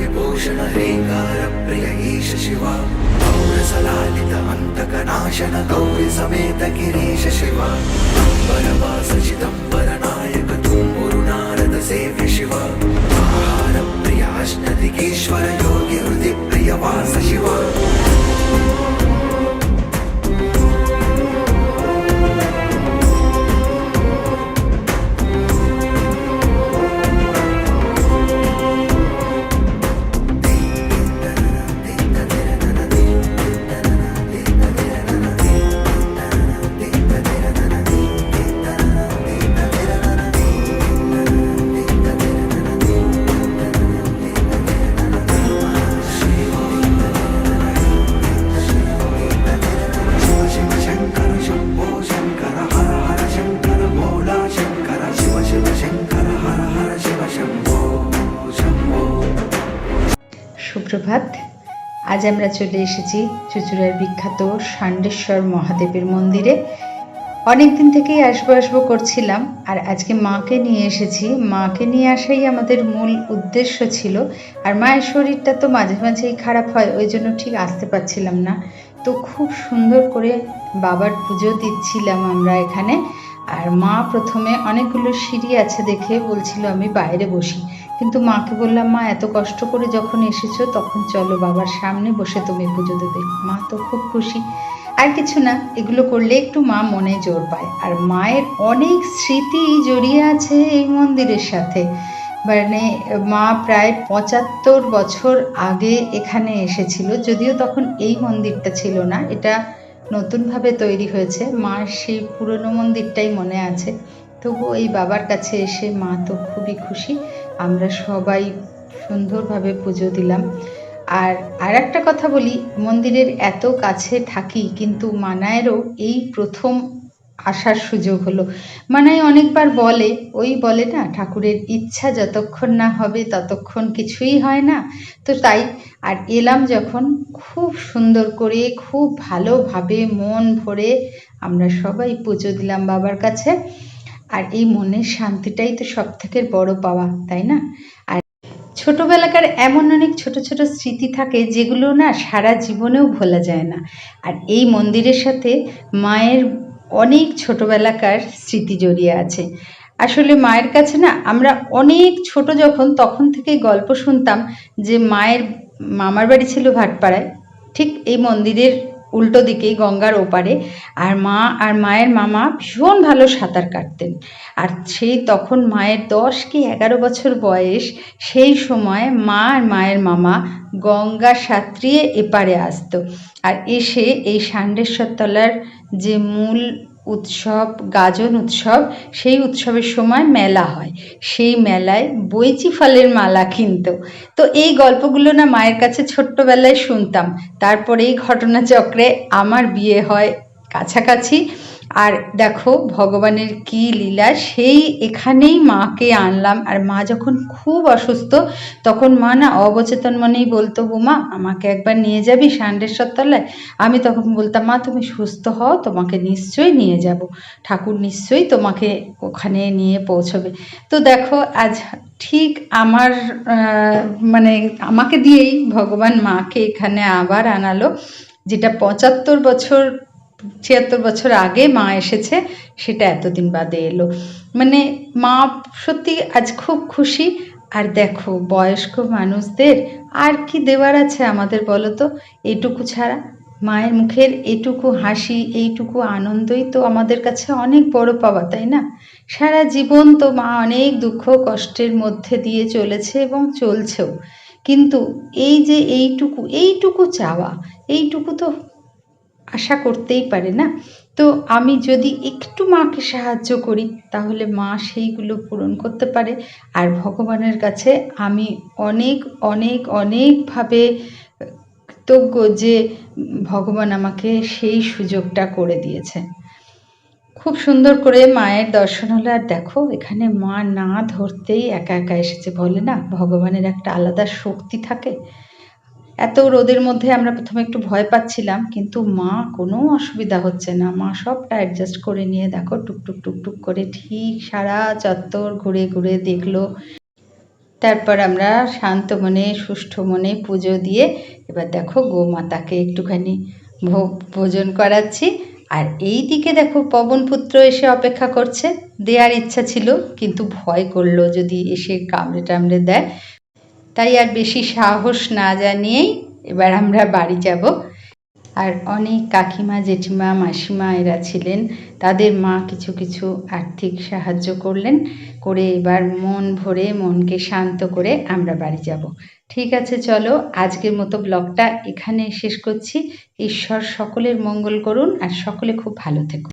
విభూషణ రేంగార ప్రియ ఈశ శివ గౌర సలాలిత అంతక నాశన గౌరి సమేత గిరీశ శివ అంబరవాస সুপ্রভাত। আজ আমরা চলে এসেছি চুচুড়ার বিখ্যাত ষাণ্ডেশ্বর মহাদেবের মন্দিরে। অনেক দিন থেকেই আসব আসব করছিলাম, আর আজকে মাকে নিয়ে এসেছি। মাকে নিয়ে আসাই আমাদের মূল উদ্দেশ্য ছিল, আর মায়ের শরীরটা তো মাঝে মাঝেই খারাপ হয়, ওই জন্য ঠিক আসতে পারছিলাম না। তো খুব সুন্দর করে বাবার পুজো দিচ্ছিলাম আমরা এখানে। আর মা প্রথমে অনেকগুলো সিঁড়ি আছে দেখে বলছিল আমি বাইরে বসি। কিন্তু মাকে বললাম, মা, এত কষ্ট করে যখন এসেছ তখন চলো বাবার সামনে বসে তুমি পুজো দেবে। মা তো খুব খুশি। আর কিছু না, এগুলো করলে একটু মা মনে জোর পায়। আর মায়ের অনেক স্মৃতি জড়িয়ে আছে এই মন্দিরের সাথে। মানে মা প্রায় পঁচাত্তর বছর আগে এখানে এসেছিল, যদিও তখন এই মন্দিরটা ছিল না। এটা নতুনভাবে তৈরি হয়েছে। মার সেই পুরনো মন্দিরটাই মনে আছে। তবু এই বাবার কাছে এসে মা তো খুবই খুশি। আমরা সবাই সুন্দরভাবে পুজো দিলাম। আর আর একটা কথা বলি, মন্দিরের এত কাছে থাকি, কিন্তু মানায়েরও এই প্রথম আসার সুযোগ হলো। মানায় অনেকবার বলে, ওই বলে না, ঠাকুরের ইচ্ছা যতক্ষণ না হবে ততক্ষণ কিছুই হয় না। তো তাই, আর এলাম যখন খুব সুন্দর করে, খুব ভালোভাবে মন ভরে আমরা সবাই পুজো দিলাম বাবার কাছে। আর এই মনের শান্তিটাই তো সব থেকে বড় পাওয়া, তাই না? আর ছোটবেলাকার এমন অনেক ছোট ছোট স্মৃতি থাকে যেগুলো না সারা জীবনেও ভোলা যায় না। আর এই মন্দিরের সাথে মায়ের অনেক ছোটবেলাকার স্মৃতি জড়িয়ে আছে। আসলে মায়ের কাছে না আমরা অনেক ছোট যখন, তখন থেকেই গল্প শুনতাম যে মায়ের মামার বাড়ি ছিল ভাটপাড়ায়। ঠিক এই মন্দিরের উল্টো দিকেই গঙ্গার ওপারে। আর মা, আর মায়ের মামা ভীষণ ভালো সাঁতার কাটতেন। আর সেই তখন মায়ের দশ কি এগারো বছর বয়স, সেই সময় মা আর মায়ের মামা গঙ্গা সাঁতরিয়ে এপারে আসতো। আর এসে এই ষাণ্ডেশ্বরতলার যে মূল উৎসব, গাজন উৎসব, সেই উৎসবের সময় মেলা হয়। সেই মেলায় বইচি ফলের মালা কিনতো। তো এই গল্পগুলো না মায়ের কাছে ছোট্টবেলায় শুনতাম। তারপরে এই ঘটনাচক্রে আমার বিয়ে হয় কাছাকাছি। আর দেখো, ভগবানের কি লীলা, সেই এখানেই মাকে আনলাম। আর মা যখন খুব অসুস্থ, তখন মা না অবচেতন মনেই বলতো, বোমা, আমাকে একবার নিয়ে যাবি ষাণ্ডেশ্বর তলায়? আমি তখন বলতাম, মা, তুমি সুস্থ হও, তোমাকে নিশ্চয়ই নিয়ে যাব। ঠাকুর নিশ্চয়ই তোমাকে ওখানে নিয়ে পৌঁছবে। তো দেখো, আজ ঠিক আমার মানে আমাকে দিয়েই ভগবান মাকে এখানে আবার আনালো, যেটা পঁচাত্তর বছর ছিয়াত্তর বছর আগে মা এসেছে, সেটা এতদিন বাদে এলো। মানে মা সত্যি আজ খুব খুশি। আর দেখো, বয়স্ক মানুষদের আর কি দেওয়ার আছে আমাদের বলো তো? এটুকু ছাড়া মায়ের মুখের এটুকু হাসি, এইটুকু আনন্দই তো আমাদের কাছে অনেক বড় পাওয়া, তাই না? সারা জীবন তো মা অনেক দুঃখ কষ্টের মধ্যে দিয়ে চলেছে এবং চলছেও। কিন্তু এই যে এইটুকু এইটুকু চাওয়া, এইটুকু তো আশা করতেই পারে, না? তো আমি যদি একটু মাকে সাহায্য করি, তাহলে মা সেইগুলো পূরণ করতে পারে। আর ভগবানের কাছে আমি অনেক অনেক, অনেকভাবে কৃতজ্ঞ যে ভগবান আমাকে সেই সুযোগটা করে দিয়েছে। খুব সুন্দর করে মায়ের দর্শন হলো। আর দেখো, এখানে মা না ধরতেই একা একা এসেছে, বলে না? ভগবানের একটা আলাদা শক্তি থাকে। এত রোদের মধ্যে আমরা প্রথমে একটু ভয় পাচ্ছিলাম, কিন্তু মা কোনো অসুবিধা হচ্ছে না। মা সবটা অ্যাডজাস্ট করে নিয়ে দেখো টুকটুক টুকটুক করে ঠিক সারা চত্বর ঘুরে ঘুরে দেখল। তারপর আমরা শান্ত মনে, সুষ্ঠ মনে পুজো দিয়ে এবার দেখো গোমাতাকে একটুখানি ভোগ, ভোজন করাচ্ছি। আর এই দিকে দেখো পবনপুত্র এসে অপেক্ষা করছে। দেওয়ার ইচ্ছা ছিল, কিন্তু ভয় করল যদি এসে কামড়ে টামড়ে দেয়। তাই আর বেশি সাহস না জানিয়েই এবার আমরা বাড়ি যাব। আর অনেক কাকিমা, জেঠিমা, মাসিমা এরা ছিলেন। তাদের মা কিছু কিছু আর্থিক সাহায্য করলেন করে এবার মন ভরে, মনকে শান্ত করে আমরা বাড়ি যাব। ঠিক আছে, চলো আজকের মতো ব্লগটা এখানে শেষ করছি। ঈশ্বর সকলের মঙ্গল করুন আর সকলে খুব ভালো থেকো